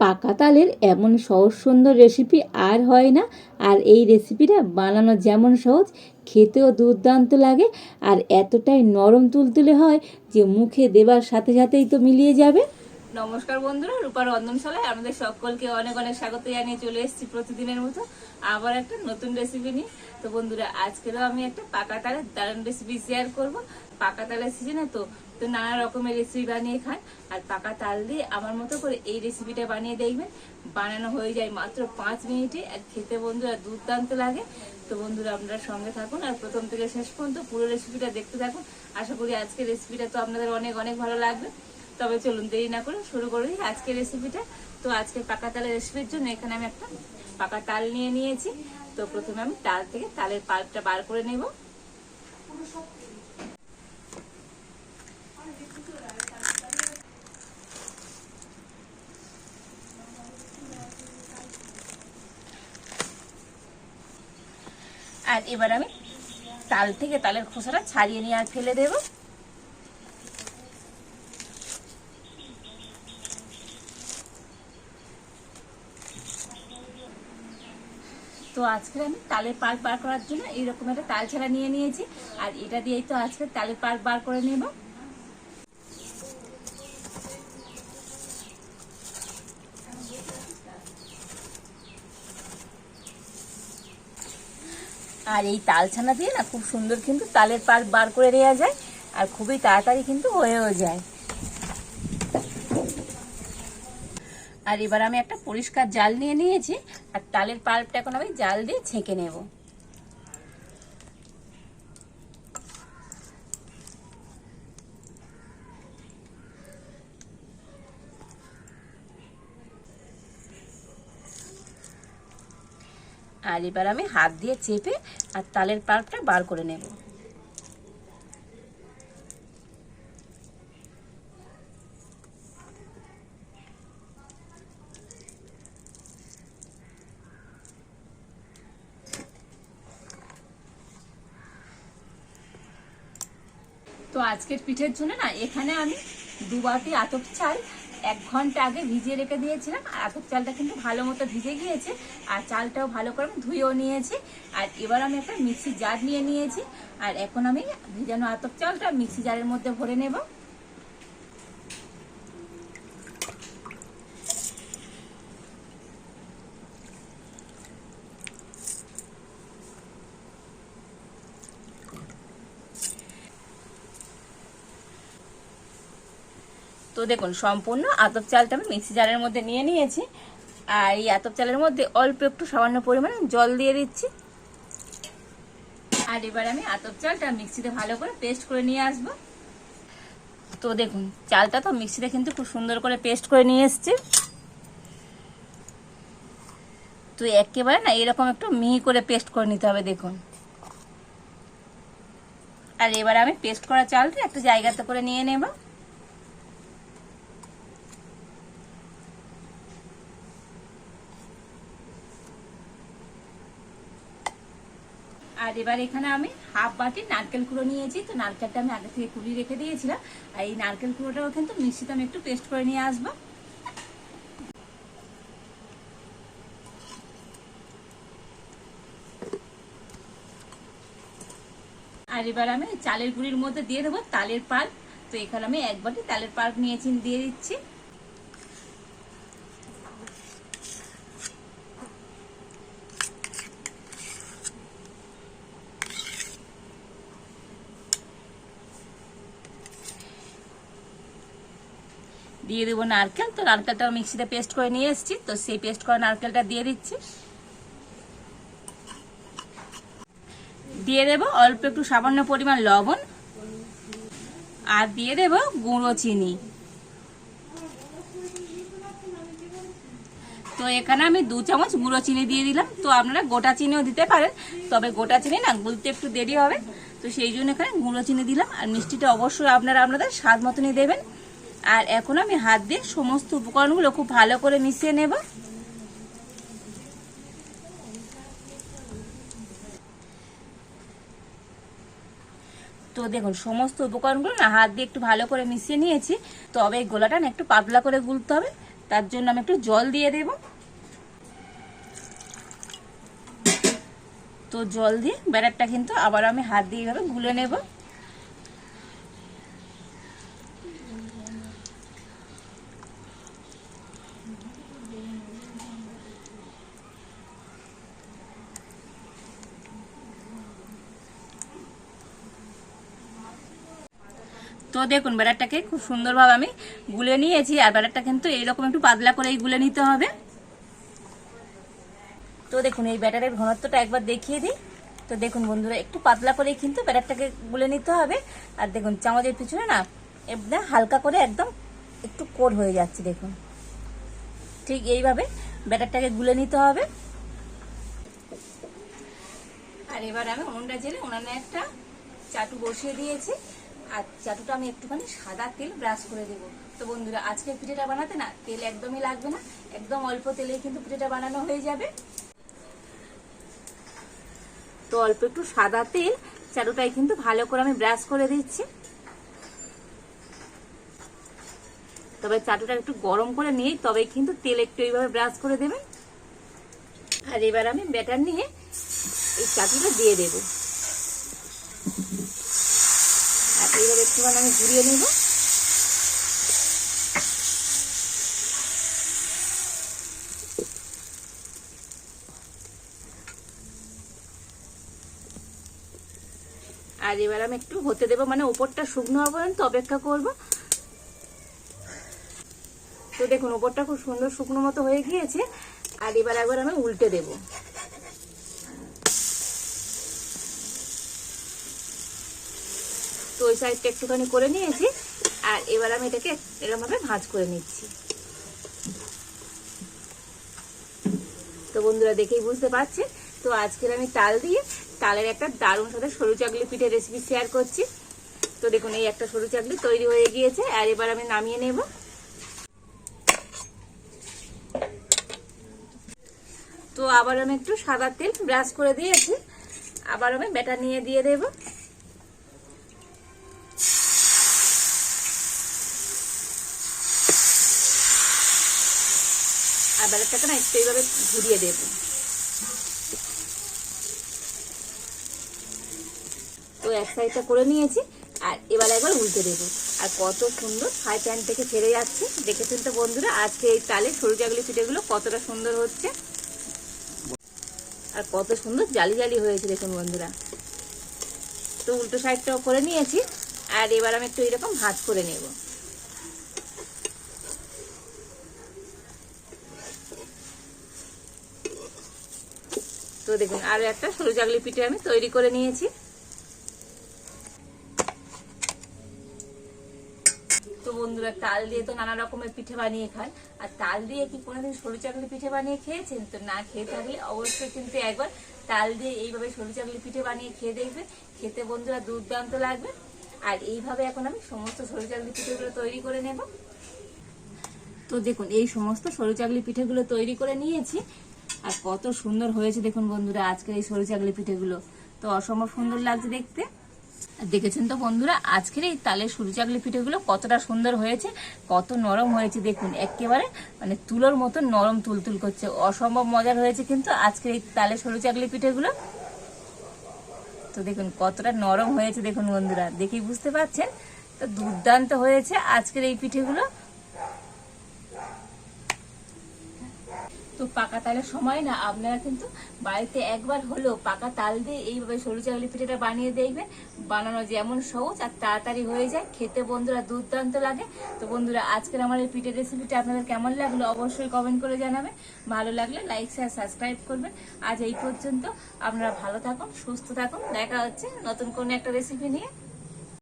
পাকা তালের এমন সহজ সুন্দর রেসিপি আর হয় না। আর এই রেসিপিটা বানানো যেমন সহজ, খেতেও দুর্দান্ত লাগে আর এতটাই নরম তুলতুলে হয় যে মুখে দেবার সাথে সাথেই তো মিলিয়ে যাবে। নমস্কার বন্ধুরা রূপার রন্ধনশালায় আমাদের সকলকে অনেক অনেক স্বাগত জানিয়ে চলে এসেছি প্রতিদিনের মতো আবার একটা নতুন রেসিপি নিয়ে। তো বন্ধুরা, আজকেরও আমি একটা পাকা তালের দারুণ রেসিপি শেয়ার করব। পাকা তালের সিজনে তো তো নানা রকমের রেসিপি বানিয়ে খান। আর পাকা তাল দিয়ে আমার মতো করে এই রেসিপিটা বানিয়ে দেখবেন। বানানো হয়ে যায় মাত্র পাঁচ মিনিটে। আর খেতে বন্ধুরা দুর্দান্ত লাগে। তো বন্ধুরা আপনারা সঙ্গে থাকুন। আর প্রথম থেকে শেষ পর্যন্ত পুরো রেসিপিটা দেখতে থাকুন। আশা করি আজকের রেসিপিটা তো আপনাদের অনেক অনেক ভালো লাগবে। তবে চলুন দেরি না করে শুরু করে দিই আজকের রেসিপিটা তো আজকে পাকা তালের রেসিপির জন্য এখানে আমি একটা পাকা তাল নিয়ে নিয়েছি। তো প্রথমে আমি তাল থেকে তালের পাল্পটা বার করে নেব। আর এবার আমি তাল থেকে তালের খোসাটা ছাড়িয়ে নিয়ে আর ফেলে দেব। তো আজকে আমি তালের পাল বার করার জন্য এইরকম একটা তাল ছাড়া নিয়ে নিয়েছি। আর এটা দিয়েই তো আজকে তালের পাল বার করে নেব। আর এই তাল ছানা দিয়ে না খুব সুন্দর কিন্তু তালের পার্ক বার করে নেওয়া যায় আর খুবই তাড়াতাড়ি কিন্তু হয়েও যায়। আর এবার আমি একটা পরিষ্কার জাল নিয়ে নিয়েছি আর তালের পাল্পটা এখন আমি জাল দিয়ে ছেঁকে নেব। আর এবার আমি হাত দিয়ে চেপে আর তালের পাল্পটা বার করে নেব। তো আজকের পিঠের জন্য না, এখানে আমি দু বাটি আতপ চাল এক ঘণ্টা আগে ভিজিয়ে রেখে দিয়েছিলাম। আর আতপ চালটা কিন্তু ভালো মতো ভিজে গিয়েছে। আর চালটাও ভালো করে আমি ধুয়েও নিয়েছি। আর এবার আমি একটা মিক্সি জার নিয়ে নিয়েছি। আর এখন আমি ভিজানো আতপ চালটা মিক্সি জারের মধ্যে ভরে নেব। তো দেখুন, সম্পূর্ণ আতপ চালটা আমি মিক্সি জারের মধ্যে নিয়ে নিয়েছি। আর এই আতপ চালের মধ্যে অল্প একটু সামান্য পরিমাণে জল দিয়ে দিচ্ছি। আর এবার আমি আতপ চালটা মিক্সিতে ভালো করে পেস্ট করে নিয়ে আসব। তো দেখুন, চালটা তো মিক্সিতে কিন্তু খুব সুন্দর করে পেস্ট করে নিয়ে এসছি। তো একেবারে না এরকম একটু মিহি করে পেস্ট করে নিতে হবে, দেখুন। আর এবার আমি পেস্ট করা চালটা একটা জায়গাতে করে নিয়ে নেব। আর এবার এখানে আমি হাফ বাটি নারকেল কুড়ো নিয়েছি। তো নারকেলটা আমি আগে থেকে কুড়ি রেখে দিয়েছিলাম। আর এই নারকেল কুড়োটাও কিন্তু মিক্সিতে আমি একটু পেস্ট করে নিয়ে আসব। আর এবার আমি চালের গুঁড়ির মধ্যে দিয়ে দেবো তালের পাল্প। তো এখানে আমি এক বাটি তালের পাল্প নিয়েছি দিয়ে দিচ্ছি। দিয়ে দেবো নারকেল। তো নারকেলটা মিক্সিতে পেস্ট করে নিয়ে এসেছি। তো সেই পেস্ট করা নারকেলটা দিয়ে দিচ্ছি। দিয়ে দেবো অল্প একটু সামান্য পরিমাণ লবণ। আর দিয়ে দেব গুঁড়ো চিনি। তো এখানে আমি দু চামচ গুঁড়ো চিনি দিয়ে দিলাম। তো আপনারা গোটা চিনিও দিতে পারেন। তবে গোটা চিনি না, গুলতে একটু দেরি হবে। তো সেই জন্য এখানে গুঁড়ো চিনি দিলাম। আর মিষ্টিটা অবশ্যই আপনারা আপনাদের স্বাদ মতনই দেবেন। আর এখন আমি হাত দিয়ে সমস্ত উপকরণগুলো খুব ভালো করে মিশিয়ে নেব। তো দেখুন, সমস্ত উপকরণগুলো না হাত দিয়ে একটু ভালো করে মিশিয়ে নিয়েছি। তবে এই গোলাটা না একটু পাতলা করে গুলতে হবে। তার জন্য আমি একটু জল দিয়ে দেব। তো জল দিয়ে ব্যাটারটা কিন্তু আবার আমি হাত দিয়ে এভাবে গুলে নেব। তো দেখুন, ব্যাটারটাকে খুব সুন্দরভাবে আমি গুলে নিয়েছি, আর ব্যাটারটা কিন্তু এইরকম একটু পাতলা করেই গুলে নিতে হবে। তো দেখুন, এই ব্যাটারের ঘনত্বটা একবার দেখিয়ে দিই। তো দেখুন বন্ধুরা, একটু পাতলা করেই কিন্তু ব্যাটারটাকে গুলে নিতে হবে। আর দেখুন, চামচের পিছনে না একদম হালকা করে একদম একটু কোর হয়ে যাচ্ছে, দেখুন। ঠিক এইভাবে ব্যাটারটাকে গুলে নিতে হবে। আর এবার আমি উনুনটা জেলে উনানে একটা চাটু বসিয়ে দিয়েছি। আর চাটুটা আমি একটুখানি সাদা তেল ব্রাশ করে দেবো। তো বন্ধুরা, আজকে পিঠেটা বানাতে না, তেল একদমই লাগবে না, একদম অল্প তেলেই কিন্তু পিঠেটা বানানো হয়ে যাবে। তো অল্প একটু সাদা তেল চাটুটাই কিন্তু ভালো করে আমি ব্রাশ করে দিচ্ছি। তবে চাটুটা একটু গরম করে নিয়ে তবেই কিন্তু তেল একটু এইভাবে ব্রাশ করে দেবেন আর এবার আমি ব্যাটার নিয়ে এই চাটুটা দিয়ে দেব। একটুখানি আমি ঘুরিয়ে নেব। আর এবার আমি একটু হতে দেবো মানে ওপরটা শুকনো হওয়া পর্যন্ত অপেক্ষা করব। তো দেখুন, ওপরটা খুব সুন্দর শুকনো মতো হয়ে গিয়েছে, আর এবার একবার আমি উল্টে দেবো। তো ওই সাইডটা একটুখানি করে নিয়েছি। আর এবার আমি এটাকে এরকম ভাবে ভাঁজ করে নিচ্ছি। তো বন্ধুরা দেখেই বুঝতে পারছে তো আজকের আমি তাল দিয়ে তালের একটা দারুণ সাথে সরু চাকলি পিঠের রেসিপি শেয়ার করছি। তো দেখুন, এই একটা সরু চাকলি তৈরি হয়ে গিয়েছে, আর এবার আমি নামিয়ে নেব। তো আবার আমি একটু সাদা তেল ব্রাশ করে দিয়েছি। আবার আমি ব্যাটার নিয়ে দিয়ে দেবো। আর না একটু এইভাবে ঘুরিয়ে দেব। তো এক সাইডটা করে নিয়েছি, আর এবার একবার উল্টে দেবো। আর কত সুন্দর ফ্রাই প্যান থেকে ছেড়ে যাচ্ছে। দেখেছেন তো বন্ধুরা, আজকে এই তালে সরু জাগলি পিঠেগুলো কতটা সুন্দর হচ্ছে। আর কত সুন্দর জালি জালি হয়েছে, দেখুন বন্ধুরা। তো উল্টো সাইডটাও করে নিয়েছি, আর এবার আমি একটু এরকম ভাত করে নেব। তো দেখুন, আরও একটা সরু চাকলি পিঠে আমি তৈরি করে নিয়েছি। তো বন্ধুরা, তাল দিয়ে তো নানা রকমের পিঠে বানিয়ে খায় আর তাল দিয়ে কি কোনোদিন সরু চাকলি পিঠে বানিয়ে খেয়েছেন? তো না খেয়ে থাকলে অবশ্যই কিন্তু একবার তাল দিয়ে এইভাবে সরু চাকলি পিঠে বানিয়ে খেয়ে দেখবে খেতে বন্ধুরা দুর্দান্ত লাগবে। আর এইভাবে এখন আমি সমস্ত সরু চাকলি পিঠেগুলো তৈরি করে নেব। তো দেখুন, এই সমস্ত সরু চাকলি পিঠেগুলো তৈরি করে নিয়েছি। আর কত সুন্দর হয়েছে দেখুন বন্ধুরা আজকের এই সরু চাকলি পিঠেগুলো। তো অসম্ভব সুন্দর লাগছে দেখতে। দেখেছেন তো বন্ধুরা, আজকের এই তালের সরু চাকলি পিঠেগুলো কতটা সুন্দর হয়েছে, কত নরম হয়েছে দেখুন। একেবারে মানে তুলোর মতো নরম তুলতুল করছে। অসম্ভব মজার হয়েছে কিন্তু আজকের এই তালের সরু চাকলি পিঠেগুলো। তো দেখুন, কতটা নরম হয়েছে দেখুন বন্ধুরা। দেখেই বুঝতে পারছেন? তো দুর্দান্ত হয়েছে আজকের এই পিঠেগুলো। তো পাকা তালের সময় না, আপনারা কিন্তু বাড়িতে একবার হলেও পাকা তাল দিয়ে এইভাবে সরু চাউলি পিঠেটা বানিয়ে দেখবেন। বানানো যেমন সহজ আর তাড়াতাড়ি হয়ে যায়, খেতে বন্ধুরা দুর্দান্ত লাগে। তো বন্ধুরা, আজকের আমার এই পিঠের রেসিপিটা আপনাদের কেমন লাগল অবশ্যই কমেন্ট করে জানাবেন। ভালো লাগলে লাইক শেয়ার সাবস্ক্রাইব করবেন। আজ এই পর্যন্ত আপনারা ভালো থাকুন, সুস্থ থাকুন। দেখা হচ্ছে নতুন কোনো একটা রেসিপি নিয়ে।